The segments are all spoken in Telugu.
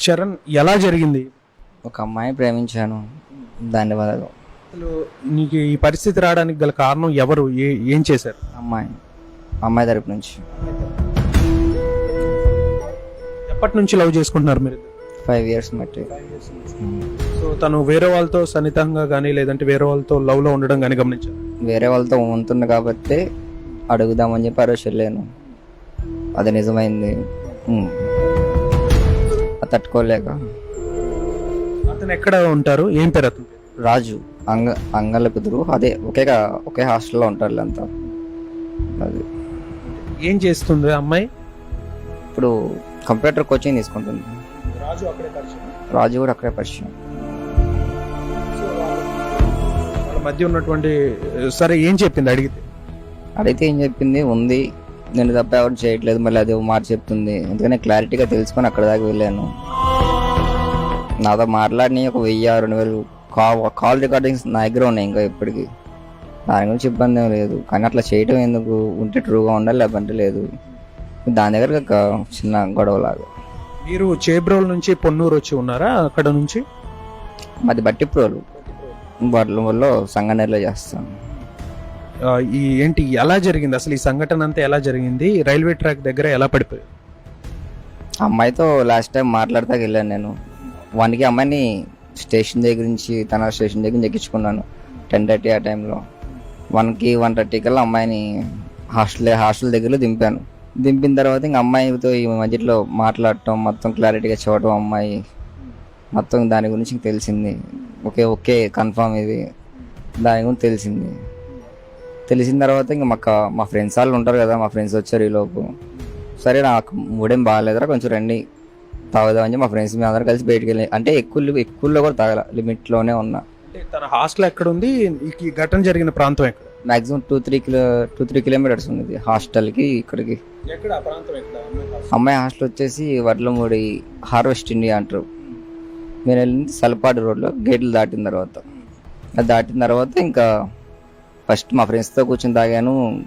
చరణ్ ఎలా జరిగింది? ఒక అమ్మాయిని ప్రేమించాను. దాని వల్ల అసలు నీకు ఈ పరిస్థితి రావడానికి గల కారణం ఎవరు? ఏ ఏం చేశారు? అమ్మాయి. అమ్మాయి తరపు నుంచి. ఎప్పటి నుంచి లవ్ చేసుకుంటున్నారు మీరు? ఫైవ్ ఇయర్స్ బట్టి. సో తను వేరే వాళ్ళతో సన్నిహితంగా కానీ లేదంటే వేరే వాళ్ళతో లవ్లో ఉండడం కానీ గమనించారు? వేరే వాళ్ళతో ఉంటుంది కాబట్టి అడుగుదామని చెప్పి ఆ రోజు వెళ్ళాను అది నిజమైంది. ఉమ్. తట్టుకోలేక. అతను ఎక్కడ ఉంటారు? ఏం పేరు అతను? రాజు. అంగ అంగళ్ళ కుదురు. అదే ఒకే ఒకే హాస్టల్లో ఉంటారు వీళ్ళంతా అది. ఏం చేస్తుంది అమ్మాయి? ఇప్పుడు కంప్యూటర్ కోచింగ్ తీసుకుంటుంది. రాజు అక్కడే పరిచయం? రాజు కూడా అక్కడే పరిచయం. వాళ్ళ మధ్య ఉన్నటువంటి సరే ఏం చెప్పింది? అడిగితే. అడిగితే ఏం చెప్పింది? ఉంది. నేను తప్ప ఎవరు చేయట్లేదు మళ్ళీ అదే మాట చెప్తుంది. ఎందుకని క్లారిటీగా తెలుసుకొని అక్కడ దాకా వెళ్ళాను. నాతో మాట్లాడిన ఒక వెయ్యి రెండు వేలు. కాల్ కాల్ రికార్డింగ్స్ నా దగ్గర ఉన్నాయి ఇంకా ఇప్పటికి. దాని గురించి ఇబ్బంది ఏం లేదు. కానీ అట్లా చేయటం ఎందుకు? ఉంటే ట్రూగా ఉండాలి లేదంటే లేదు. దాని దగ్గర చిన్న గొడవలాగా. మీరు చేబ్రోల్ నుంచి పొన్నూరు వచ్చి ఉన్నారా? అక్కడ నుంచి? మాది బట్టి ప్రోలు వాటిలో వల్ల సంగనేరులో చేస్తాం. ఆ, ఈ ఏంటి ఎలా జరిగింది? అసలు ఈ సంఘటన అంతా ఎలా జరిగింది? రైల్వే ట్రాక్ దగ్గర ఎలా పడిపోయింది అమ్మాయితో లాస్ట్ టైం మాట్లాడతా వెళ్ళాను నేను. వన్కి అమ్మాయిని స్టేషన్ దగ్గర నుంచి తన స్టేషన్ దగ్గర నుంచి ఎక్కించుకున్నాను. టెన్ థర్టీ ఆ టైంలో వన్కి వన్ థర్టీ కల్లా అమ్మాయిని హాస్టల్ హాస్టల్ దగ్గర దింపాను. దింపిన తర్వాత ఇంక అమ్మాయితో ఈ మధ్యలో మాట్లాడటం మొత్తం క్లారిటీగా చూడటం అమ్మాయి. మొత్తం దాని గురించి తెలిసింది. ఓకే ఓకే కన్ఫామ్ ఇది. దాని గురించి తెలిసింది. తెలిసిన తర్వాత ఇంకా మాకు మా ఫ్రెండ్స్ వాళ్ళు ఉంటారు కదా మా ఫ్రెండ్స్ వచ్చారు ఈ లోపు. సరే నాకు మూడేం బాగాలేదురా కొంచెం రండి. తాగుదామని మా ఫ్రెండ్స్ మేము అందరం కలిసి బయటికి వెళ్ళి అంటే ఎక్కువ ఎక్కువలో కూడా తాగల లిమిట్లోనే ఉన్నా. అంటే తన హాస్టల్ ఎక్కడ ఉంది ఈ- ఘటన జరిగిన ప్రాంతం ఎక్కడ? Maximum two three kilo two three kilometres ఉంది హాస్టల్కి ఇక్కడికి. ఎక్కడ? ఆ ప్రాంతం ఎక్కడ? అమ్మాయి హాస్టల్. వచ్చేసి వడ్లమూడి హార్వెస్ట్ ఇండియా అంటారు. నేను వెళ్ళింది సలపాడు రోడ్లో గేట్లు దాటిన తర్వాత. అది దాటిన తర్వాత ఇంకా ఫస్ట్ మా ఫ్రెండ్స్తో కూర్చొని తాగాను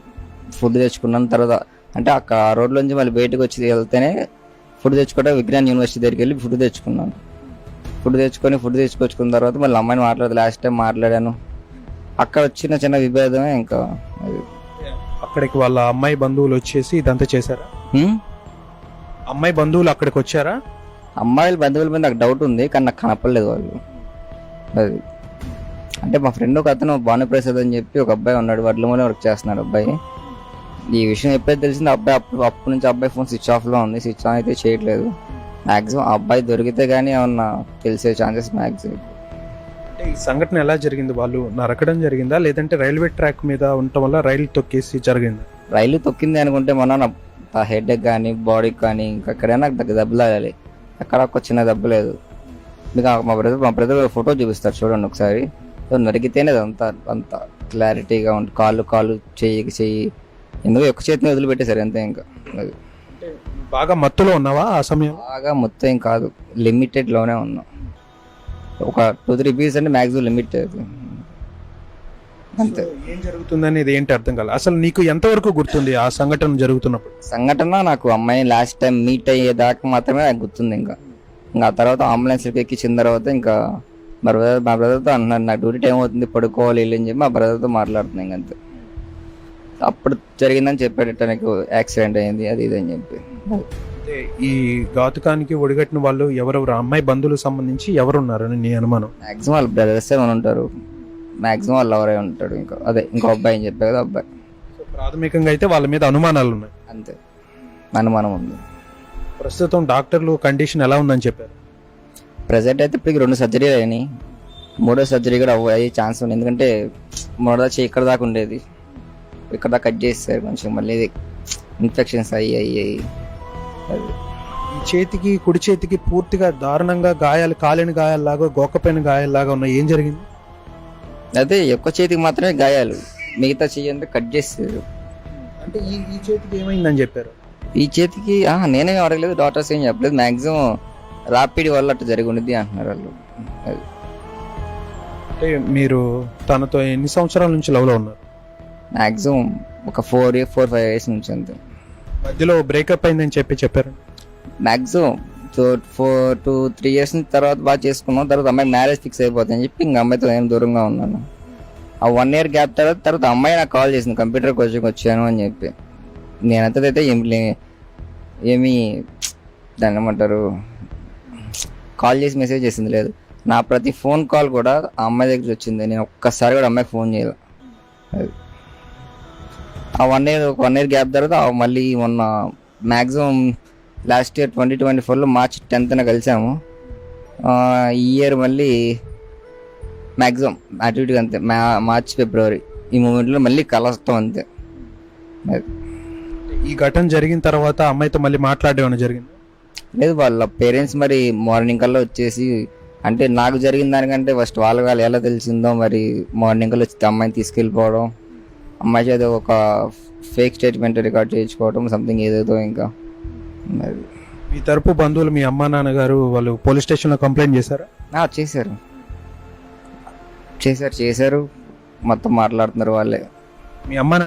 ఫుడ్ తెచ్చుకున్నాను తర్వాత అంటే అక్కడ ఆ రోడ్లోంచి మళ్ళీ బయటకు వచ్చి వెళ్తేనే ఫుడ్ తెచ్చుకోవడం విజ్ఞాన్ యూనివర్సిటీ దగ్గరికి వెళ్ళి ఫుడ్ తెచ్చుకున్నాను. ఫుడ్ తెచ్చుకొని ఫుడ్ తెచ్చుకొచ్చుకున్న తర్వాత మళ్ళీ అమ్మాయిని మాట్లాడదు. లాస్ట్ టైం మాట్లాడాను. అక్కడ వచ్చిన చిన్న విభేదమే ఇంకా అది. అక్కడికి వాళ్ళ అమ్మాయి బంధువులు వచ్చేసి ఇదంతా చేశారా? అమ్మాయి బంధువులు అక్కడికి వచ్చారా? అమ్మాయిల బంధువుల మీద నాకు డౌట్ ఉంది కానీ నాకు కనపడలేదు వాళ్ళు. అది. అంటే మా ఫ్రెండ్ ఒక అతను భానుప్రసాద్ అని చెప్పి ఒక అబ్బాయి ఉన్నాడు వడ్లమూలే వర్క్ చేస్తున్నాడు అబ్బాయి. ఈ విషయం ఎప్పుడైతే తెలిసింది అబ్బాయి అప్పుడు అప్పటి నుంచి అబ్బాయి ఫోన్ స్విచ్ ఆఫ్లో ఉంది స్విచ్ ఆన్ అయితే చేయట్లేదు. మ్యాక్సిమం ఆ అబ్బాయి దొరికితే కానీ ఏమన్నా తెలిసే ఛాన్సెస్ మ్యాక్సిమం అంటే ఈ సంఘటన ఎలా జరిగింది? వాళ్ళు నరకడం జరిగిందా? లేదంటే రైల్వే ట్రాక్ మీద ఉండటం వల్ల రైలు తొక్కేసి జరిగిందా? రైలు తొక్కింది అనుకుంటే మొన్న నా హెడ్ కానీ బాడీకి కానీ నాకు దగ్గర దెబ్బ తగలాలి ఎక్కడ ఒక చిన్న దెబ్బ లేదు. మీకు మా బ్రదర్ మా బ్రదర్ ఫోటో చూపిస్తారు చూడండి ఒకసారి. నరికితేనే అంత అంత క్లారిటీగా ఉంటుంది కాళ్ళు కాళ్ళు చెయ్యికి చెయ్యి ఎందుకు ఎక్కువ చేతిని వదిలిపెట్టేశారు అంతే ఇంకా. బాగా మత్తులో ఉన్నావా ఆ సమయం బాగా మొత్తం ఏం కాదు. లిమిటెడ్లోనే ఉన్నాం. ఒక టూ త్రీ పీస్ అంటే మ్యాక్సిమం లిమిట్ అంతే. ఏం జరుగుతుంది అనేది ఏంటి అర్థం కాలేదు అసలు నీకు ఎంతవరకు గుర్తుంది ఆ సంఘటన జరుగుతున్నప్పుడు? సంఘటన నాకు అమ్మాయిని లాస్ట్ టైం మీట్ అయ్యేదాకా మాత్రమే నాకు గుర్తుంది ఇంకా. ఇంకా ఆ తర్వాత అంబులెన్స్ ఎక్కించిన తర్వాత ఇంకా మా బ్రదర్ మా బ్రదర్తో అంటున్నాడు నా డ్యూటీ టైం అవుతుంది పడుకోవాలి వెళ్ళి అని చెప్పి మా బ్రదర్తో మాట్లాడుతున్నాను ఇంక అంతే. అప్పుడు జరిగిందని చెప్పాడు తనకు యాక్సిడెంట్ అయింది అది ఇది అని చెప్పి. అంటే ఈ ఘాతుకానికి ఒడిగట్టిన వాళ్ళు ఎవరెవరు? అమ్మాయి బంధువులకు సంబంధించి ఎవరు ఉన్నారని నీ అనుమానం? మాక్సిమం వాళ్ళ బ్రదర్స్ ఏమైనా ఉంటారు మాక్సిమం వాళ్ళు ఎవరే ఉంటాడు ఇంకా అదే ఇంకో అబ్బాయి అని చెప్పా కదా అబ్బాయి. సో ప్రాథమికంగా అయితే వాళ్ళ మీద అనుమానాలు ఉన్నాయి అంతే అనుమానం ఉంది. ప్రస్తుతం డాక్టర్లు కండిషన్ ఎలా ఉందని చెప్పారు? ప్రజెంట్ అయితే ఇప్పటికి రెండు సర్జరీలు అయినాయి. మూడో సర్జరీ కూడా అవ్వ- అయ్యే ఛాన్స్ ఉంది. ఎందుకంటే మూడో చెయ్యి ఇక్కడ దాకా ఉండేది. ఇక్కడ దాకా కట్ చేస్తారు కొంచెం. మళ్ళీ ఇన్ఫెక్షన్స్ అయ్యి అయ్యి అది. ఈ చేతికి కుడి చేతికి పూర్తిగా దారుణంగా గాయాలు కాలిన గాయాల్లాగా గోకపోయిన గాయాల్లాగా ఉన్నాయి ఏం జరిగింది? అదే ఒక్క చేతికి మాత్రమే గాయాలు. మిగతా చెయ్యి అంతా కట్ చేస్తారు అంటే ఈ ఈ చేతికి ఏమైందని చెప్పారు? ఈ చేతికి నేనేం అడగలేదు. డాక్టర్స్ ఏం చెప్పలేదు. మాక్సిమం రాపిడ్ వల్ల అట్లా జరిగి ఉండిద్ది అంటున్నారు వాళ్ళు. అది. అంటే మీరు తనతో ఎన్ని సంవత్సరాల నుంచి లవ్లో ఉన్నారు? మాక్సిమం ఒక four year four five years నుంచి అంతే. మధ్యలో బ్రేకప్ అయిందని చెప్పి చెప్పారు. Maximum four two three years తర్వాత బాగా చేసుకున్నాం తర్వాత అమ్మాయి మ్యారేజ్ ఫిక్స్ అయిపోతుంది అని చెప్పి ఇంకా అమ్మాయితో నేను దూరంగా ఉన్నాను. ఆ వన్ ఇయర్ గ్యాప్ తర్వాత తర్వాత అమ్మాయి నాకు కాల్ చేసింది కంప్యూటర్ కోచింగ్ వచ్చాను అని చెప్పి. నేనంతా అయితే ఏం లే- ఏమీ దాన్ని ఏమంటారు కాల్ చేసి మెసేజ్ చేసింది లేదు. నా ప్రతి ఫోన్ కాల్ కూడా ఆ అమ్మాయి దగ్గర వచ్చింది. నేను ఒక్కసారి కూడా అమ్మాయికి ఫోన్ చేయలేదు ఆ వన్ ఇయర్ ఒక వన్ ఇయర్ గ్యాప్ తర్వాత మళ్ళీ మొన్న maximum last year twenty twenty ఫోర్లో మార్చ్ టెన్త్న కలిసాము. ఈ ఇయర్ మళ్ళీ మ్యాక్సిమం అటు అంతే. మా మార్చ్ ఫిబ్రవరి ఈ మూమెంట్లో మళ్ళీ కలుస్తాం అంతే. అది. ఈ ఘటన జరిగిన తర్వాత అమ్మాయితో మళ్ళీ మాట్లాడేమని జరిగింది? లేదు వాళ్ళ పేరెంట్స్ మరి మార్నింగ్ కల్లా వచ్చేసి అంటే నాకు జరిగిన దానికంటే ఫస్ట్ వాళ్ళ వాళ్ళు ఎలా తెలిసిందో మరి మార్నింగ్ కల్లా వచ్చి అమ్మాయిని తీసుకెళ్ళిపోవడం అమ్మాయి చేత ఒక ఫేక్ స్టేట్మెంట్ రికార్డ్ చేయించుకోవడం సంథింగ్ ఏదేదో ఇంకా. మరి మీ తరపు బంధువులు మీ అమ్మా నాన్నగారు వాళ్ళు పోలీస్ స్టేషన్లో కంప్లైంట్ చేశారా? చేశారు. చేశారు చేశారు. మొత్తం మాట్లాడుతున్నారు వాళ్ళే. మీ అమ్మ